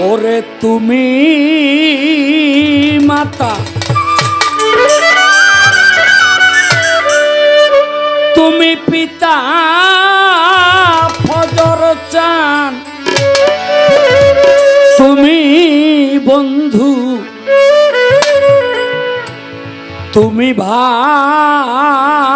ওরে তুমি মাতা। তুমি পিতা ফজর চান। তুমি বন্ধু। তুমি ভাই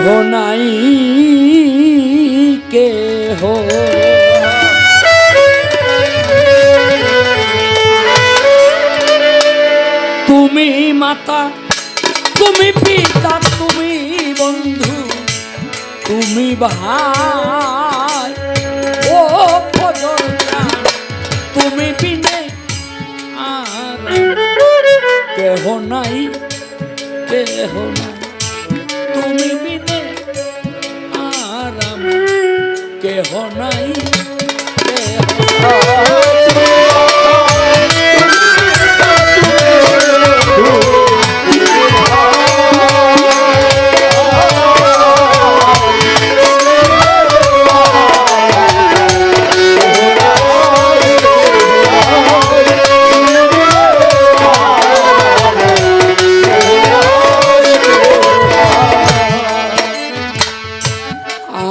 কেহ নাই কেহ। তুমি মাতা, তুমি পিতা, তুমি বন্ধু, তুমি ভাই। ও তুমি বিনে আর কেহ নাই কেহ নাই। কেহ নাই।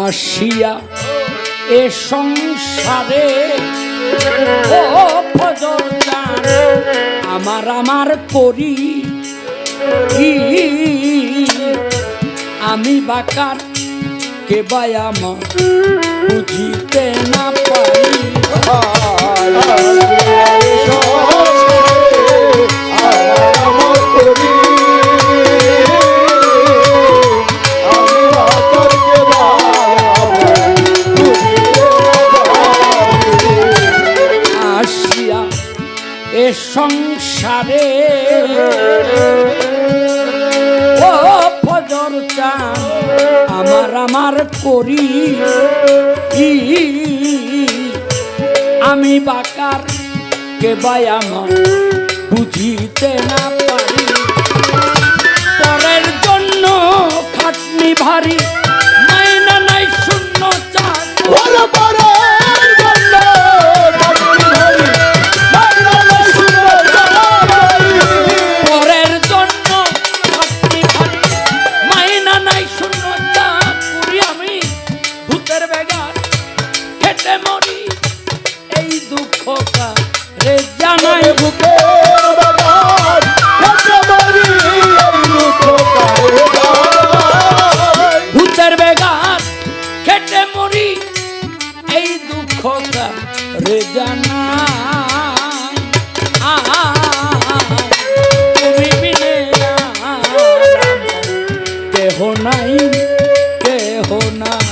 আসিয়া এ সংসারে আমার আমার করি। আমি বাকার কে বাই আমার বুঝিতে আমার আমার করি। আমি বাকার, কে বাই আমার বুঝিতে না পারি। পরের জন্য খাটনি ভারী রে জানাই বুকে ভূতের বেগার খেটে মরি এই দুঃখ রে আয়, তুমি বিনে কেহ নাই কেহ নাই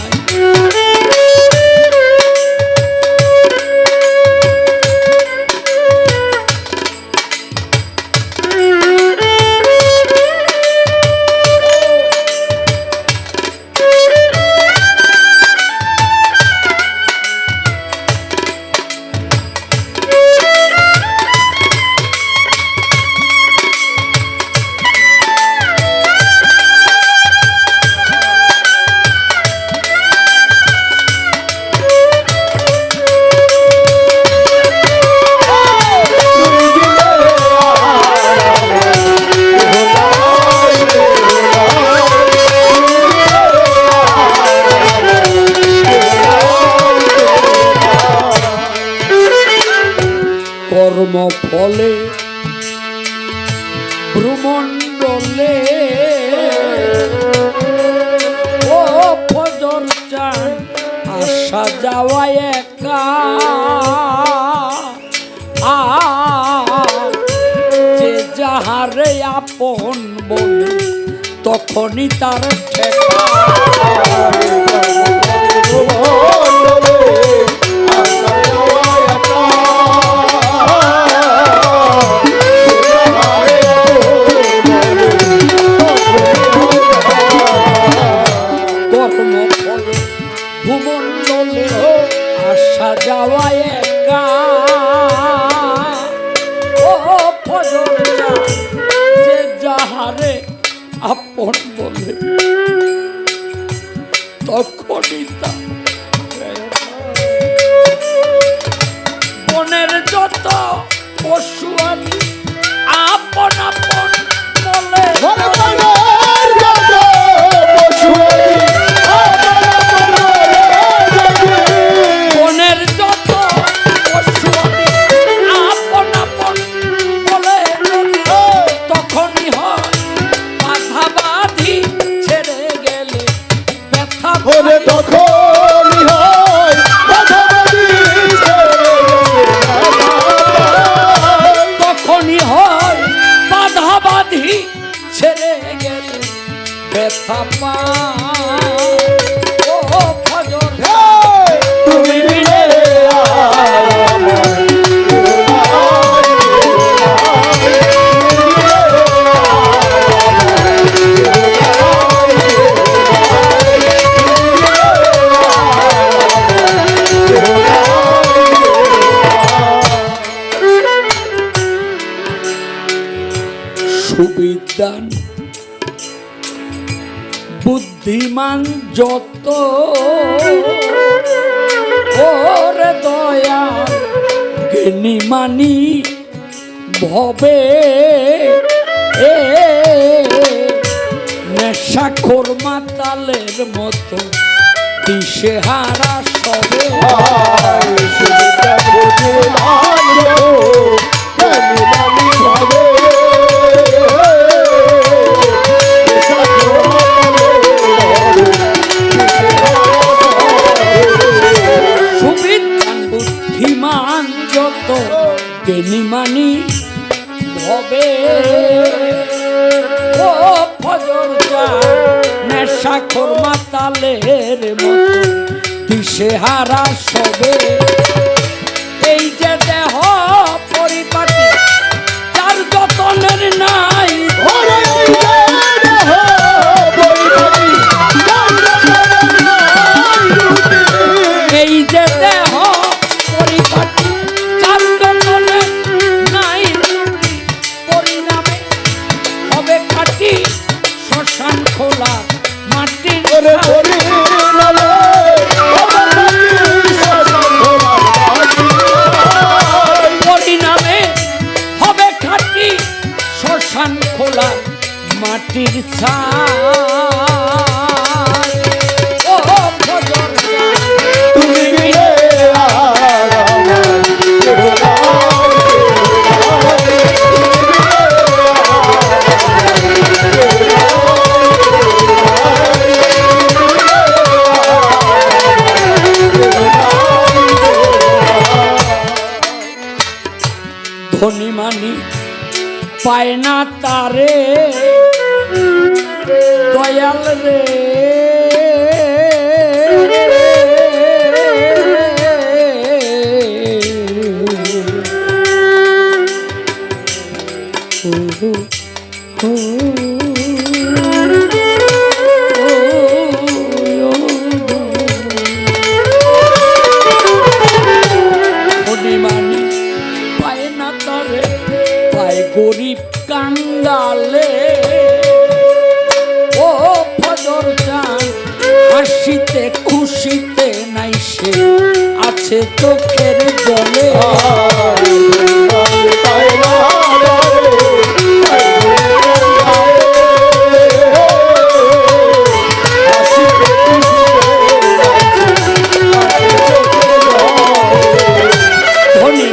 যাহারে আপন বলে তখনই তার ঠেকা। বলে। তখনই তা বনের যত পশু আপন আপন বলে। ব্যথা বুদ্ধিমান যত। ওরে দয়া জ্ঞানী মানি ভবে। এ নেশাখোর মাতালের মতো দিশেহারা সবে। সুবিধা তালের মতো। দিশেহারা সবে। এই যে দেহ পরিপাটি যার যতনের নাই এই যে দেহ বৈরাগী, এই যে দেহ পরিপাটি যার যতনের নাই পরিণামে হবে খাটি শ্মশান খোলা। ধনী মানি পায় না তারে। দয়াল রে। ধনীমানি চোখের জলে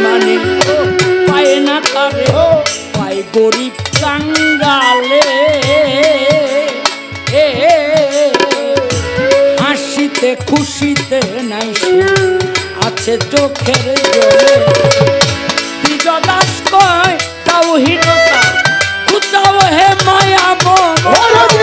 মানি গরিব কাঙ্গালে হাসিতে খুশিতে নাই সে চোখের জলে। বিজদাস দাস কয় তাওহীনতা কুতাও হে মায়া মন।